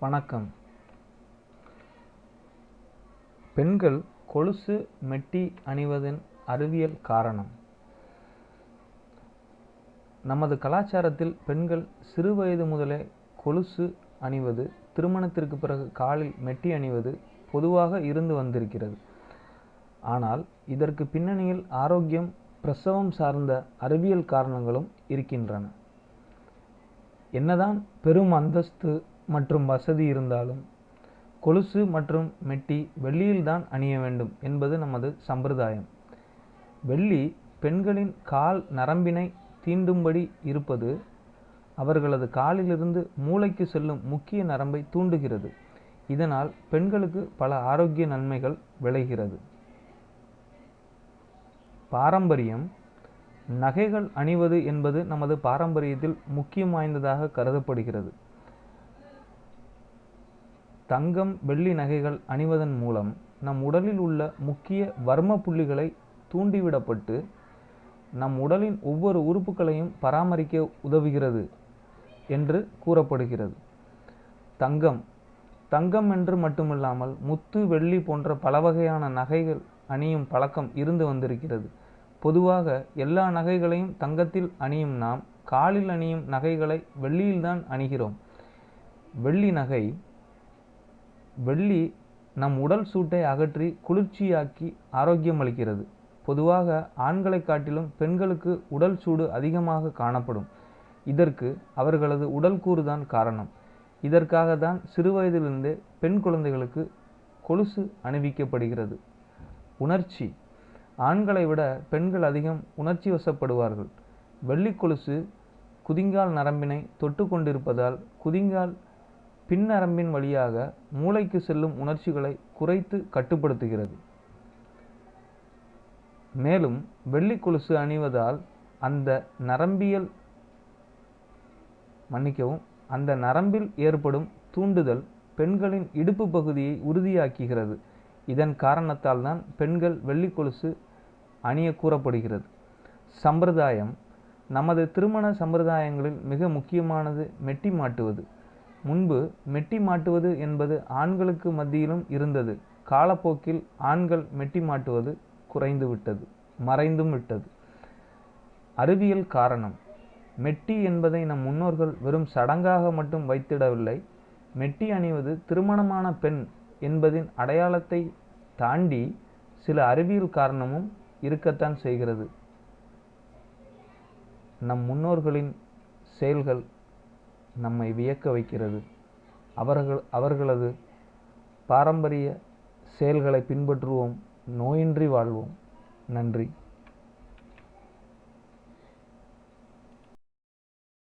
வணக்கம். பெண்கள் கொலுசு மெட்டி அணிவதன் அறிவியல் காரணம். நமது கலாச்சாரத்தில் பெண்கள் சிறுவயது முதலே கொலுசு அணிவது திருமணத்திற்கு பிறகு காலில் மெட்டி அணிவது பொதுவாக இருந்து வந்திருக்கிறது. ஆனால் இதற்கு பின்னணியில் ஆரோக்கியம் பிரசவம் சார்ந்த அறிவியல் காரணங்களும் இருக்கின்றன. என்னதான் பெரும் அந்தஸ்து மற்றும் வசதி இருந்தாலும் கொலுசு மற்றும் மெட்டி வெள்ளியில்தான் அணிய வேண்டும் என்பது நமது சம்பிரதாயம். வெள்ளி பெண்களின் கால் நரம்பினை தீண்டும்படி இருப்பது அவர்களது காலிலிருந்து மூளைக்கு செல்லும் முக்கிய நரம்பை தூண்டுகிறது. இதனால் பெண்களுக்கு பல ஆரோக்கிய நன்மைகள் விளைகிறது. பாரம்பரியம். நகைகள் அணிவது என்பது நமது பாரம்பரியத்தில் முக்கியம் வாய்ந்ததாக கருதப்படுகிறது. தங்கம் வெள்ளி நகைகள் அணிவதன் மூலம் நம் உடலில் உள்ள முக்கிய வர்ம புள்ளிகளை தூண்டிவிடப்பட்டு நம் உடலின் ஒவ்வொரு உறுப்புகளையும் பராமரிக்க உதவுகிறது என்று கூறப்படுகிறது. தங்கம். தங்கம் என்று மட்டுமில்லாமல் முத்து வெள்ளி போன்ற பல வகையான நகைகள் அணியும் பழக்கம் இருந்து வந்திருக்கிறது. பொதுவாக எல்லா நகைகளையும் தங்கத்தில் அணியும் நாம் காலில் அணியும் நகைகளை வெள்ளியில்தான் அணிகிறோம். வெள்ளி நகை வெள்ளி நம் உடல் சூட்டை அகற்றி குளிர்ச்சியாக்கி ஆரோக்கியம் அளிக்கிறது. பொதுவாக ஆண்களை காட்டிலும் பெண்களுக்கு உடல் சூடு அதிகமாக காணப்படும். இதற்கு அவர்களது உடல் கூறுதான் காரணம். இதற்காக தான் சிறுவயதிலிருந்தே பெண் குழந்தைகளுக்கு கொலுசு அணிவிக்கப்படுகிறது. உணர்ச்சி. ஆண்களை விட பெண்கள் அதிகம் உணர்ச்சி வசப்படுவார்கள். வெள்ளி கொலுசு குதிங்கால் நரம்பினை தொட்டு கொண்டிருப்பதால் குதிங்கால் பின்னரம்பின் வழியாக மூளைக்கு செல்லும் உணர்ச்சிகளை குறைத்து கட்டுப்படுத்துகிறது. மேலும் வெள்ளி கொலுசு அணிவதால் அந்த நரம்பியல் மன்னிக்கவும் அந்த நரம்பில் ஏற்படும் தூண்டுதல் பெண்களின் இடுப்பு பகுதியை உறுதியாக்குகிறது. இதன் காரணத்தால் தான் பெண்கள் வெள்ளி கொலுசு அணிய கூறப்படுகிறது சம்பிரதாயம் நமது திருமண சம்பிரதாயங்களில் மிக முக்கியமானது மெட்டி மாட்டுவது. முன்பு மெட்டி மாட்டுவது என்பது ஆண்களுக்கு மத்தியிலும் இருந்தது. காலப்போக்கில் ஆண்கள் மெட்டி மாட்டுவது குறைந்து விட்டது மறைந்தும் விட்டது. அறிவியல் காரணம். மெட்டி என்பதை நம் முன்னோர்கள் வெறும் சடங்காக மட்டும் வைத்திடவில்லை. மெட்டி அணிவது திருமணமான பெண் என்பதின் அடையாளத்தை தாண்டி சில அறிவியல் காரணமும் இருக்கத்தான் செய்கிறது. நம் முன்னோர்களின் செயல்கள் நம்மை வியக்க வைக்கிறது. அவர்கள் அவர்களது பாரம்பரிய செயல்களை பின்பற்றுவோம். நோயின்றி வாழ்வோம். நன்றி.